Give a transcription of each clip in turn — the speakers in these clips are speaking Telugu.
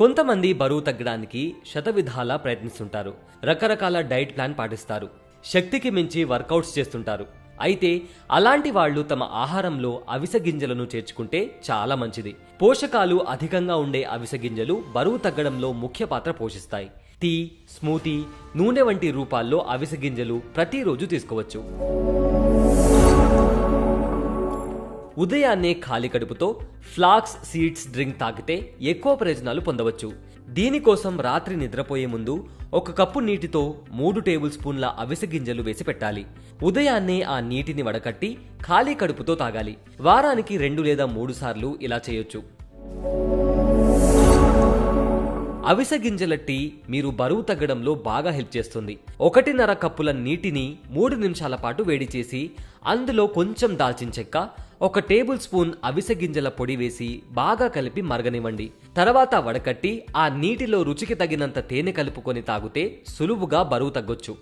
కొంతమంది బరువు తగ్గడానికి శతవిధాలా ప్రయత్నిస్తుంటారు. రకరకాల డైట్ ప్లాన్ పాటిస్తారు. శక్తికి మించి వర్కౌట్స్ చేస్తుంటారు. అయితే అలాంటి వాళ్ళు తమ ఆహారంలో అవిసె గింజలను చేర్చుకుంటే చాలా మంచిది. పోషకాలు అధికంగా ఉండే అవిసె గింజలు బరువు తగ్గడంలో ముఖ్య పాత్ర పోషిస్తాయి. టీ స్మూతీ నూనె వంటి రూపాల్లో అవిసె గింజలు ప్రతిరోజు తీసుకోవచ్చు. ఉదయాన్నే ఖాళీ కడుపుతో ఫ్లాక్స్ సీడ్స్ డ్రింక్ తాగితే ఎక్కువ ప్రయోజనాలు పొందవచ్చు. దీనికోసం రాత్రి నిద్రపోయే ముందు ఒక కప్పు నీటితో మూడు టేబుల్ స్పూన్ల అవిసె గింజలు వేసి పెట్టాలి. ఉదయాన్నే ఆ నీటిని వడకట్టి ఖాళీ కడుపుతో తాగాలి. వారానికి రెండు లేదా మూడు సార్లు ఇలా చేయొచ్చు. అవిసె గింజల టీ మీరు బరువు తగ్గడంలో బాగా హెల్ప్ చేస్తుంది. ఒకటిన్నర కప్పుల నీటిని మూడు నిమిషాల పాటు వేడి చేసి అందులో కొంచెం దాల్చిన చెక్క ఒక టేబుల్ స్పూన్ అవిసె గింజల పొడి వేసి బాగా కలిపి మరగనివ్వండి. తర్వాత వడకట్టి ఆ నీటిలో రుచికి తగినంత తేనె కలుపుకొని తాగితే సులువుగా బరువు తగ్గొచ్చు.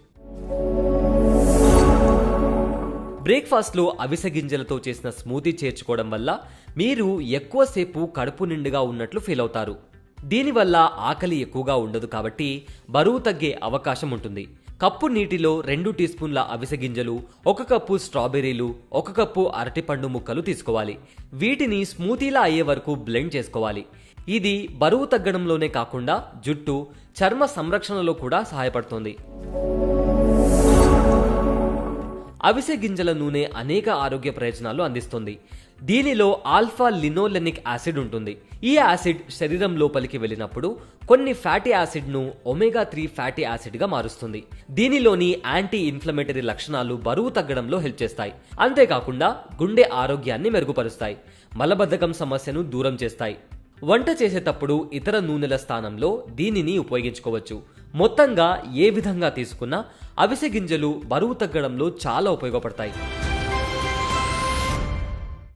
బ్రేక్ఫాస్ట్లో అవిసె గింజలతో చేసిన స్మూతీ చేర్చుకోవడం వల్ల మీరు ఎక్కువసేపు కడుపు నిండుగా ఉన్నట్లు ఫీల్ అవుతారు. దీనివల్ల ఆకలి ఎక్కువగా ఉండదు కాబట్టి బరువు తగ్గే అవకాశం ఉంటుంది. కప్పు నీటిలో రెండు టీ స్పూన్ల అవిసె గింజలు ఒక కప్పు స్ట్రాబెర్రీలు ఒక కప్పు అరటిపండు ముక్కలు తీసుకోవాలి. వీటిని స్మూతీలా అయ్యే వరకు బ్లెండ్ చేసుకోవాలి. ఇది బరువు తగ్గడంలోనే కాకుండా జుట్టు చర్మ సంరక్షణలో కూడా సహాయపడుతుంది. అవిసె గింజల నూనె అనేక ఆరోగ్య ప్రయోజనాలు అందిస్తుంది. దీనిలో ఆల్ఫా లినోలెనిక్ యాసిడ్ ఉంటుంది. ఈ యాసిడ్ శరీరం లోపలికి వెళ్ళినప్పుడు కొన్ని ఫ్యాటీ యాసిడ్ను ఒమేగా త్రీ ఫ్యాటీ యాసిడ్గా మారుస్తుంది. దీనిలోని యాంటీ ఇన్ఫ్లమేటరీ లక్షణాలు బరువు తగ్గడంలో హెల్ప్ చేస్తాయి. అంతేకాకుండా గుండె ఆరోగ్యాన్ని మెరుగుపరుస్తాయి. మలబద్ధకం సమస్యను దూరం చేస్తాయి. వంట చేసేటప్పుడు ఇతర నూనెల స్థానంలో దీనిని ఉపయోగించుకోవచ్చు. మొత్తంగా ఏ విధంగా తీసుకున్నా అవిసె గింజలు బరువు తగ్గడంలో చాలా ఉపయోగపడతాయి.